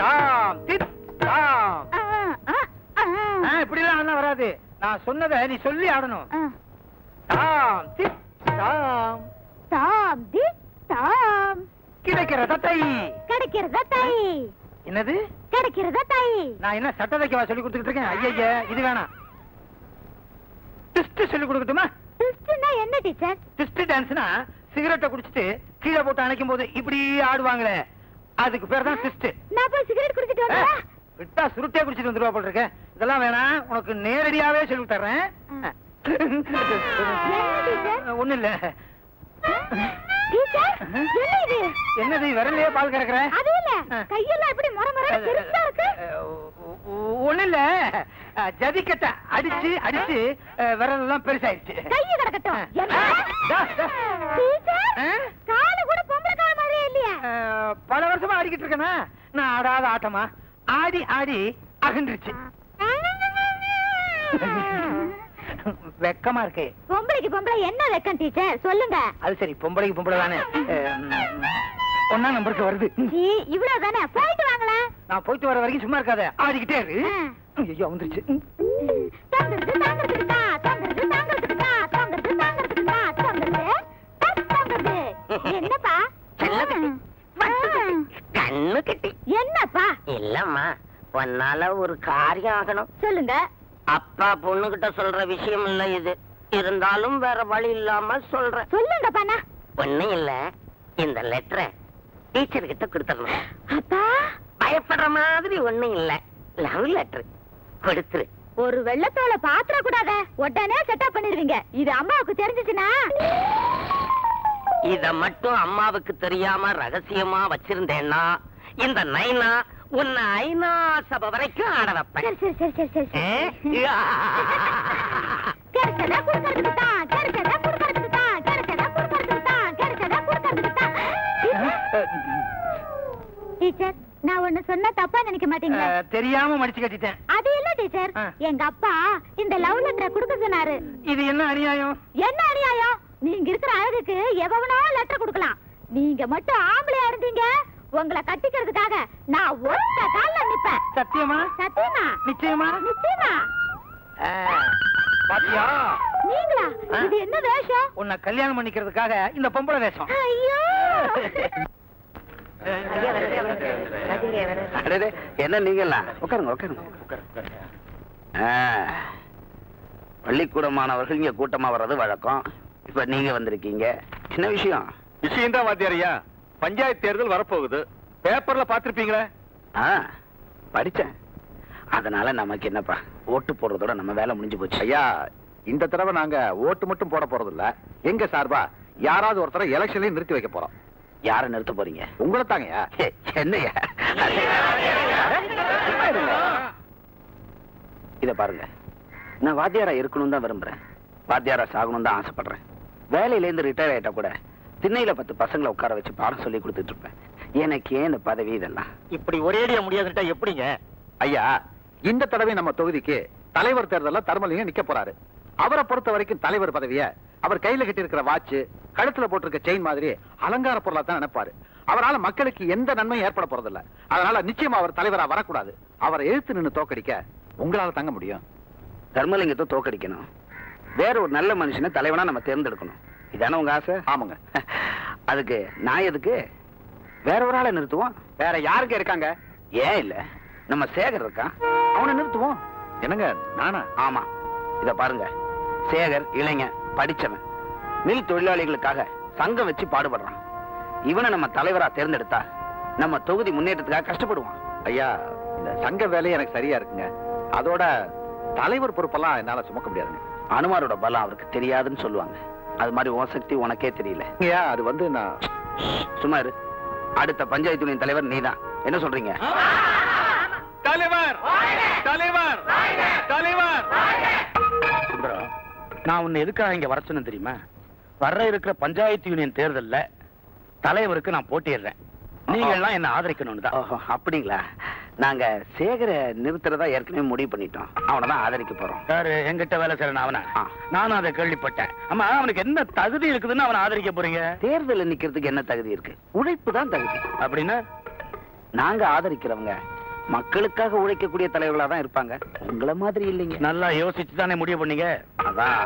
தாம் தித் தாம். இப்படிலாம் ஆனா வராது. நான் சொன்னதை நீ சொல்லி ஆடணும். தாம் தித் தாம். தாம் தி தாம். கிடைக்கிற தத்தை கிடைக்கிறதா தை என்னது? கிடைக்கிறதா தை நான் என்ன சட்ட தைக்கவா சொல்லி கொடுத்துக்கிட்டு இருக்கேன்? ஐயா இது வேணாம். டிஸ்ட் சொல்லி கொடுக்கட்டுமா? ட்விஸ்ட்னா என்ன டீச்சர்? டிஸ்ட் டான்ஸ்னா சிகரெட்டை குடிச்சிட்டு கீழே போட்டு அணைக்கும் போது இப்படி ஆடுவாங்களே. அதுக்கு பேர் தான் டிஸ்ட் நான் போய் சிகரெட் குடிச்சிட்டு வந்தா விட்டா சுருட்டே குடிச்சிட்டு வந்துருவா போல் இருக்க. இதெல்லாம் வேணாம். உனக்கு நேரடியாவே சொல்லி தர்றேன்? ஒண்ணு இல்ல. என்னது? விரலையே பால் கறக்குற? அது இல்ல. கையெல்லாம் எப்படி முறை முறை பெருசா இருக்கு? ஒண்ணு இல்ல. ஜதிக்கட்ட அடிச்சு அடிச்சு விரல் எல்லாம் பெருசாயிருச்சு. கைய கிடக்கட்டும் பல வருஷமா ஆடிக்கிட்டு இருக்கேனா. நான் ஆடாத ஆட்டமா? ஆடி ஆடி அகன்றுச்சு. வெக்கமா இருக்கே. பொம்பளைக்கு பொம்பளை என்ன வெக்கம் டீச்சர் சொல்லுங்க. அது சரி பொம்பளைக்கு பொம்பளை தானே. ஒன்னா நம்பருக்கு வருது. இவ்வளவு தானே? போயிட்டு வாங்களேன் நான் போயிட்டு வர வரைக்கும் சும்மா இருக்காத. ஆடிக்கிட்டே இரு. ஐயோ வந்துருச்சு. என்னப்பா. கண்ணு கட்டி. என்னப்பா? இல்லம்மா உன்னால ஒரு காரியம் ஆகணும். சொல்லுங்க. அப்பா பொண்ணுகிட்ட சொல்ற விஷயம் இல்ல இது. இருந்தாலும் வேற வழி இல்லாம சொல்றேன் சொல்லுங்க பாண்ணா ஒண்ணும் இல்ல. இந்த லெட்டரை டீச்சர் கிட்ட கொடுத்துடணும். அப்பா? பயப்படுற மாதிரி ஒண்ணும் இல்ல. லவ் லெட்டர் கொடுத்துரு. ஒரு வெள்ளத்தோல பாத்திர கூடாத உடனே செட்டப் பண்ணிடுவீங்க. இது அம்மாவுக்கு தெரிஞ்சுச்சுன்னா. இத மட்டும் அம்மாவுக்கு தெரியாம ரகசியமா வச்சிருந்தேன்னா இந்த நைனா உன்னை ஐநா சபை வரைக்கும் ஆட வைப்பேன். சரி சரி சரி சரி சரி தான் தான் தான் தான் டீச்சர் நான் ஒண்ணு சொன்னா தப்பா நினைக்க மாட்டீங்களா? தெரியாம மடிச்சு கட்டிட்டேன். அது இல்ல டீச்சர். எங்க அப்பா இந்த லவ் லெட்டரை கொடுக்க சொன்னாரு. இது என்ன அநியாயம்? என்ன அநியாயம்? நீங்க இருக்கிற அழகுக்கு எவனோ லெட்டர் கொடுக்கலாம். நீங்க மட்டும் ஆம்பளையா இருந்தீங்க உங்களை கட்டிக்கிறதுக்காக நான் ஒத்த கால்ல நிப்பேன். சத்தியமா? சத்தியமா? நிச்சயமா? நிச்சயமா? பாத்தியா? நீங்களா. இது என்ன வேஷம்? உன்னை கல்யாணம் பண்ணிக்கிறதுக்காக இந்த பொம்பளை வேஷம். ஐயோ! என்ன நீங்கெல்லாம்? உட்காருங்க உட்காருங்க. ஆ, பள்ளிக்கூட மாணவர்கள் இங்க கூட்டமா வர்றது வழக்கம். இப்ப நீங்க வந்திருக்கீங்க. என்ன விஷயம்? விஷயம் தான் வாத்தியாரையா பஞ்சாயத்து தேர்தல் வரப்போகுது. பேப்பர்ல பாத்திருப்பீங்களே ஆ படிச்சேன். அதனால நமக்கு என்னப்பா ஓட்டு போடுறதோட நம்ம வேலை முடிஞ்சு போச்சு. ஐயா இந்த தடவை நாங்க ஓட்டு மட்டும் போட போறது இல்ல எங்க சார்பா யாராவது ஒருத்தரை எலெக்ஷன்லயும் நிறுத்தி வைக்க போறோம். யாரை நிறுத்த போறீங்க? உங்களை தாங்கய்யா. ஹே, என்னய்யா இத பாருங்க. நான் வாத்தியாரா இருக்கணும் தான் விரும்புறேன். வாத்தியாரா சாகணும் தான் ஆசைப்படுறேன். வேலையில இருந்து ரிட்டையர் ஆயிட்டா கூட திண்ணையில பத்து பசங்களை உட்கார வச்சு பாடம் சொல்லி கொடுத்துட்டு இருப்பேன். எனக்கு ஏன் இந்த பதவி இதெல்லாம். இப்படி ஒரேடியா முடியாதுட்டா எப்படிங்க? ஐயா இந்த தடவை நம்ம தொகுதிக்கு தலைவர் தேர்தல்ல தர்மலிங்கம் நிக்க போறாரு. அவரை பொறுத்த வரைக்கும் தலைவர் பதவிய அவர் கையில கட்டி இருக்கிற வாட்ச் கழுத்துல போட்டிருக்க செயின் மாதிரி அலங்கார பொருளா தான் நினைப்பாரு. அவரால மக்களுக்கு எந்த நன்மையும் ஏற்பட போறதில்ல. அதனால நிச்சயமா அவர் தலைவரா வரக்கூடாது. அவரை எழுத்து நின்னு தோக்கடிக்க உங்களால தங்க முடியும். தர்மலிங்கத்தை தோக்கடிக்கணும். வேற ஒரு நல்ல மனுஷனை தலைவனா நம்ம தேர்ந்தெடுக்கணும். இதானே உங்க ஆசை? ஆமாங்க. அதுக்கு நான் எதுக்கு? வேற ஒரு ஆளை நிறுத்துவோம். வேற யாருங்க இருக்காங்க? ஏன் இல்ல? நம்ம சேகர் இருக்கான். அவனை நிறுத்துவோம். என்னங்க நானா? ஆமா. இத பாருங்க. சேகர் இளைஞன் படிச்சவன். மில் தொழிலாளிகளுக்காக சங்கம் வச்சு பாடுபடுறான். இவனை நம்ம தலைவரா தேர்ந்தெடுத்தா நம்ம தொகுதி முன்னேற்றத்துக்காக கஷ்டப்படுவான். ஐயா இந்த சங்க வேலை எனக்கு சரியா இருக்குங்க. அதோட தலைவர் பொறுப்பெல்லாம் என்னால சுமக்க முடியாதுங்க. அனுமாரோட பலம் அவருக்கு தெரியாதுன்னு சொல்லுவாங்க. அது மாதிரி உன் சக்தி உனக்கே தெரியல. ஐயா அது வந்து நான் சும்மா இரு. அடுத்த பஞ்சாயத்து யூனியன் தலைவர் நீதான். என்ன சொல்றீங்க? தலைவர்! தலைவர்! தலைவர்! சுந்தரம் நான் உன்னை எதுக்காக இங்க வர சொன்னேன் தெரியுமா? வர்ற இருக்கிற பஞ்சாயத்து யூனியன் தேர்தல்ல தலைவருக்கு நான் போட்டிடுறேன் நீங்க எல்லாம் என்ன ஆதரிக்கணும்னு தான் அப்படிங்களா? நாங்க சேகர நிறுத்துறதா ஏற்கனவே முடிவு பண்ணிட்டோம். அவனை தான் ஆதரிக்க போறோம். யாரு? எங்கிட்ட வேலை செய்யறேன் அவன? நானும் அதை கேள்விப்பட்டேன். ஆமா அவனுக்கு என்ன தகுதி இருக்குதுன்னு அவனை ஆதரிக்க போறீங்க? தேர்தலில் நிக்கிறதுக்கு என்ன தகுதி இருக்கு? உழைப்பு தான் தகுதி. அப்படின்னா? நாங்க ஆதரிக்கிறவங்க மக்களுக்காக உழைக்கக்கூடிய தலைவர்களா தான் இருப்பாங்க. உங்களை மாதிரி இல்லைங்க. நல்லா யோசிச்சு தானே முடிவு பண்ணீங்க? அதான்.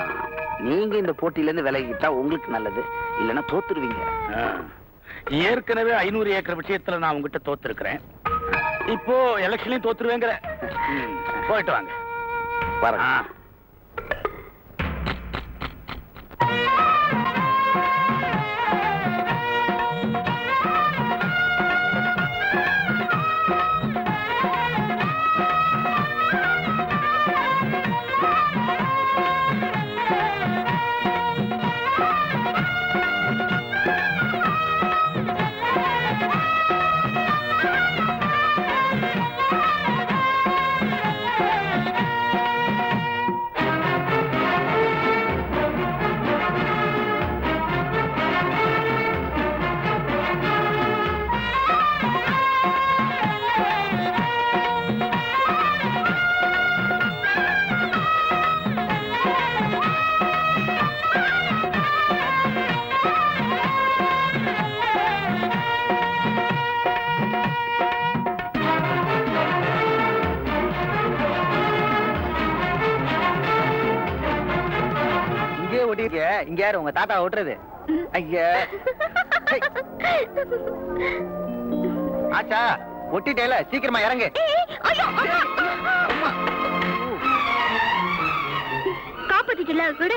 நீங்க இந்த போட்டியில இருந்து விலகிட்டா உங்களுக்கு நல்லது. இல்லைன்னா தோத்துருவீங்க. ஏற்கனவே ஐநூறு ஏக்கர் விஷயத்துல நான் உங்ககிட்ட தோத்துருக்கிறேன். இப்போ எலெக்ஷன்லயும் தோத்துருவேங்கிற. போயிட்டு வாங்க. வரேன். இங்கே ஓட்டிருக்க இங்க யாரு? உங்க தாத்தா ஓட்டுறது. ஐயா. ஆச்சா ஒட்டிட்டேல சீக்கிரமா இறங்கு. காப்பாத்திட்டல விட.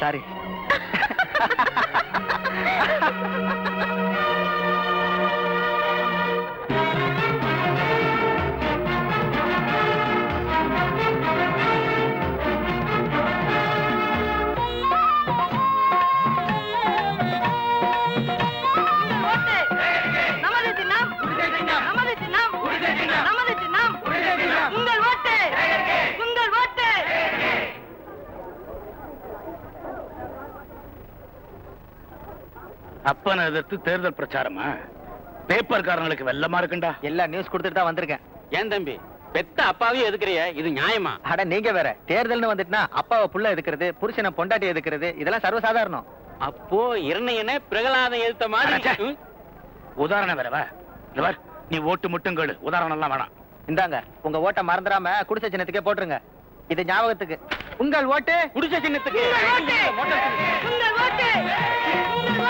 சாரி. அப்பனை எதிர்த்து தேர்தல் பிரச்சாரமா? பேப்பர்காரங்களுக்கு வெள்ளமா இருக்குண்டா? எல்லா நியூஸ் கொடுத்துட்டு தான் வந்திருக்கேன். ஏன் தம்பி? பெத்த அப்பாவையும் எதுக்குறிய? இது நியாயமா? அட நீங்க வேற. தேர்தல்னு வந்துட்டுனா அப்பாவை புள்ள எதுக்குறது புருஷனை பொண்டாட்டி எதுக்குறது இதெல்லாம் சர்வசாதாரணம். அப்போ இரணையனே பிரகலாதம் எழுத்த மாதிரி? உதாரணம் வேறவா பார், நீ ஓட்டு மட்டும் கேளு. உதாரணம் எல்லாம் வேணாம். இந்தாங்க உங்க ஓட்டை மறந்துடாம குடிசை சின்னத்துக்கே போட்டுருங்க. இது ஞாபகத்துக்கு. உங்கள் ஓட்டு? குடிசை சின்னத்துக்கு.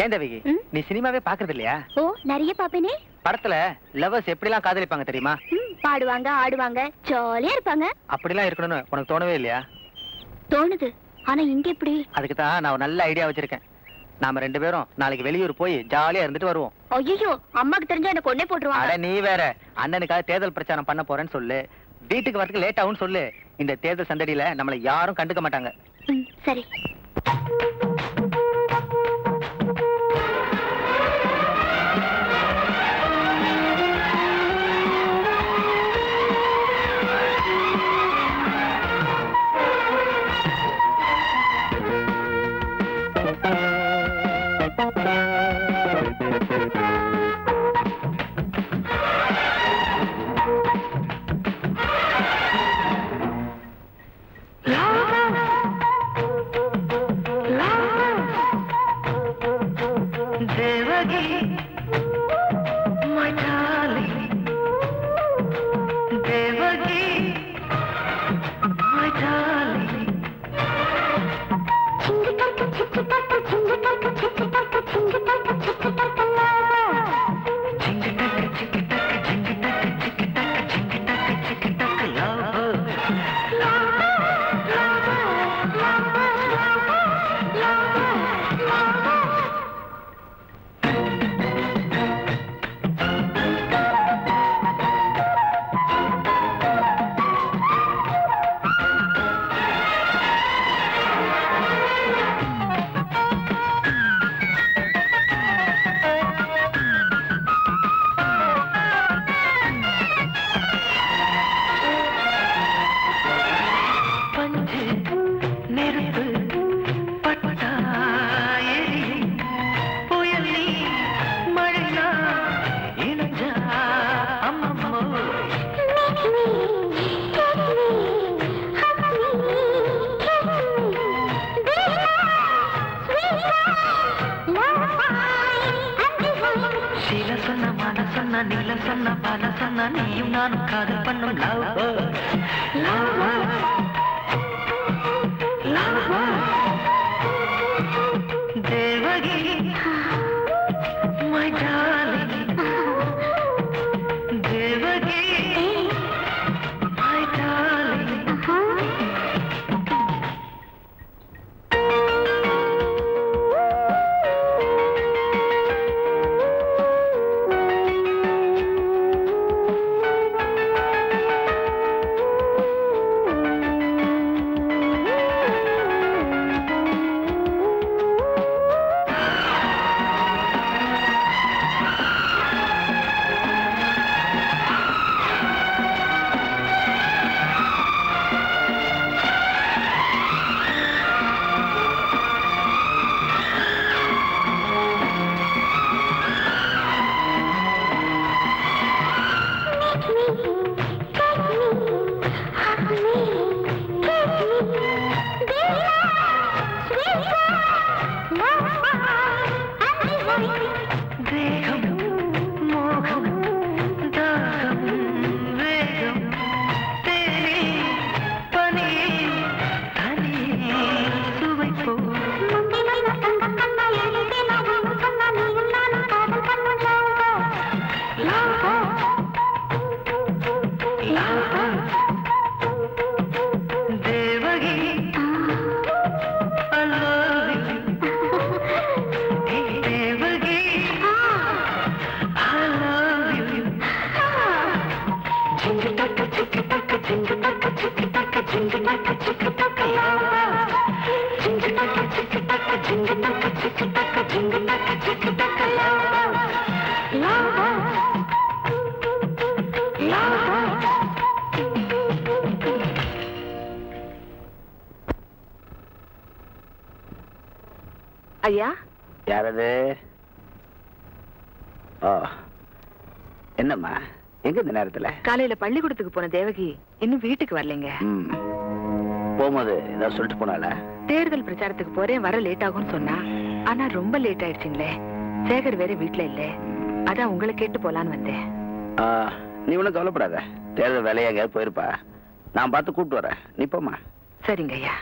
ஏன் தேவகி? நீ சினிமாவே பாக்குறது இல்லையா? ஓ நிறைய பாப்பேனே படத்துல லவ்வர்ஸ் எப்படிலாம் காதலிப்பாங்க தெரியுமா? பாடுவாங்க ஆடுவாங்க ஜாலியா இருப்பாங்க. அப்படிலாம் இருக்கணும்னு உனக்கு தோணவே இல்லையா? தோணுது. ஆனா இங்க எப்படி? அதுக்கு தான் நான் ஒரு நல்ல ஐடியா வச்சிருக்கேன். நாம ரெண்டு பேரும் நாளைக்கு வெளியூர் போய் ஜாலியா இருந்துட்டு வருவோம். ஐயோ அம்மாக்கு தெரிஞ்சா என்ன கொன்னே அட போட்டுருவாங்க நீ வேற. அண்ணனுக்காக தேர்தல் பிரச்சாரம் பண்ண போறேன்னு சொல்லு. வீட்டுக்கு வரதுக்கு லேட் ஆகும்னு சொல்லு. இந்த தேர்தல் சந்தடியில நம்மள யாரும் கண்டுக்க மாட்டாங்க. சரி. देवगी சொன்ன சொன்ன பல சொன்ன நீயும் நானும் காதல் பண்ணும் லவ் தேவகி i'm Bye. ஐயா யாரது? ஓ. என்னம்மா? எங்க இந்த நேரத்துல? காலையில பள்ளிக்கூடத்துக்கு போன தேவகி இன்னும் வீட்டுக்கு வரலைங்க. போகும்போது ஏதாவது சொல்லிட்டு போனால? தேர்தல் பிரச்சாரத்துக்கு போறேன் வர லேட் ஆகும்னு சொன்னா. ஆனா ரொம்ப லேட் ஆயிடுச்சுங்களே. சேகர் வேற வீட்ல இல்ல. அதான் உங்களை கேட்டு போலான்னு வந்தேன். நீ ஒன்றும் கவலைப்படாத. தேர்தல் வேலையை எங்கேயாவது போயிருப்பா. நான் பார்த்து கூப்பிட்டு வரேன். நீ போம்மா. சரிங்க ஐயா.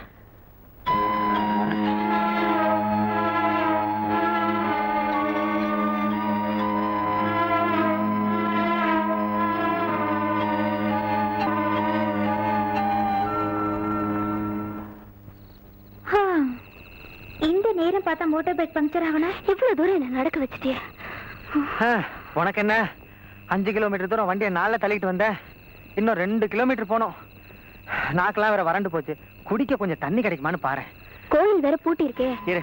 மோட்டார் பைக் ஆகணும் இவ்வளவு தூரம் என்ன நடக்க வச்சுட்டியே? உனக்கு என்ன அஞ்சு கிலோமீட்டர் தூரம் வண்டியை நாளில் தள்ளிட்டு வந்தேன். இன்னும் ரெண்டு கிலோமீட்டர் போனோம். நாக்கெல்லாம் வேற வறண்டு போச்சு. குடிக்க கொஞ்சம் தண்ணி கிடைக்குமான்னு பாரு கோயில் வேற பூட்டி இருக்கே இரு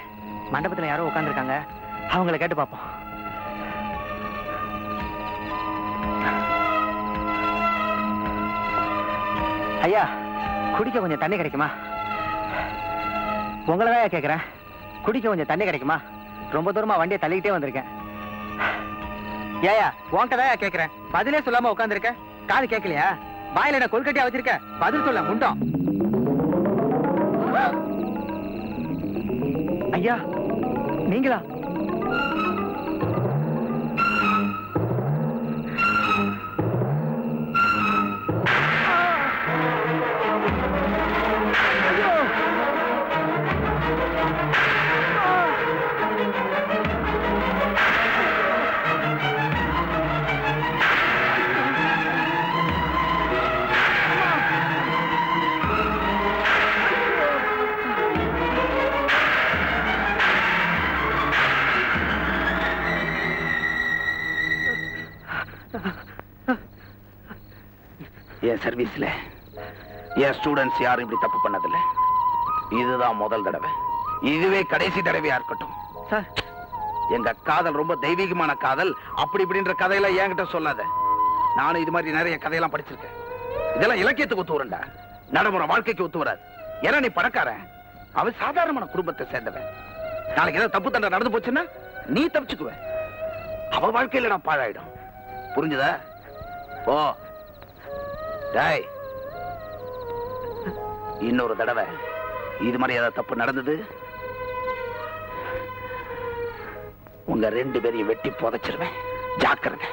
மண்டபத்துல யாரோ உட்காந்துருக்காங்க அவங்கள கேட்டு பார்ப்போம் ஐயா குடிக்க கொஞ்சம் தண்ணி கிடைக்குமா? உங்களை தான் கேட்குறேன் குடிக்க கொஞ்சம் தண்ணி கிடைக்குமா? ரொம்ப தூரமா வண்டியை தள்ளிக்கிட்டே வந்திருக்கேன். ஏயா உன்கிட்ட கேட்கிறேன் பதிலே சொல்லாம உட்காந்துருக்க காது கேட்கலையா வாயில என்ன கொல்கட்டியா வச்சிருக்க பதில் சொல்ல முண்டோம். ஐயா நீங்களா? என் சர்வீஸ்ல என் ஸ்டூடெண்ட்ஸ் யாரும் இப்படி தப்பு பண்ணதில்ல. இதுதான் முதல் தடவை. இதுவே கடைசி தடவையா இருக்கட்டும். சார். எங்க காதல் ரொம்ப தெய்வீகமான காதல். அப்படி இப்படின்ற கதையெல்லாம் என்கிட்ட சொல்லாத. நானும் இது மாதிரி நிறைய கதையெல்லாம் படிச்சிருக்கேன். இதெல்லாம் இலக்கியத்துக்கு ஒத்து வரண்டா நடைமுறை வாழ்க்கைக்கு ஒத்து வராது. ஏன்னா நீ பணக்காரன். அவன் சாதாரணமான குடும்பத்தை சேர்ந்தவன். நாளைக்கு ஏதாவது தப்பு தண்டை நடந்து போச்சுன்னா நீ தப்பிச்சுக்குவ. அவ வாழ்க்கையில நான் பாழாயிடும். புரிஞ்சுதா? ஓ டாய். இன்னொரு தடவை இது மாதிரி ஏதாவது தப்பு நடந்தது? உங்க ரெண்டு பேரையும் வெட்டி புதைச்சிருவேன். ஜாக்கிரதை.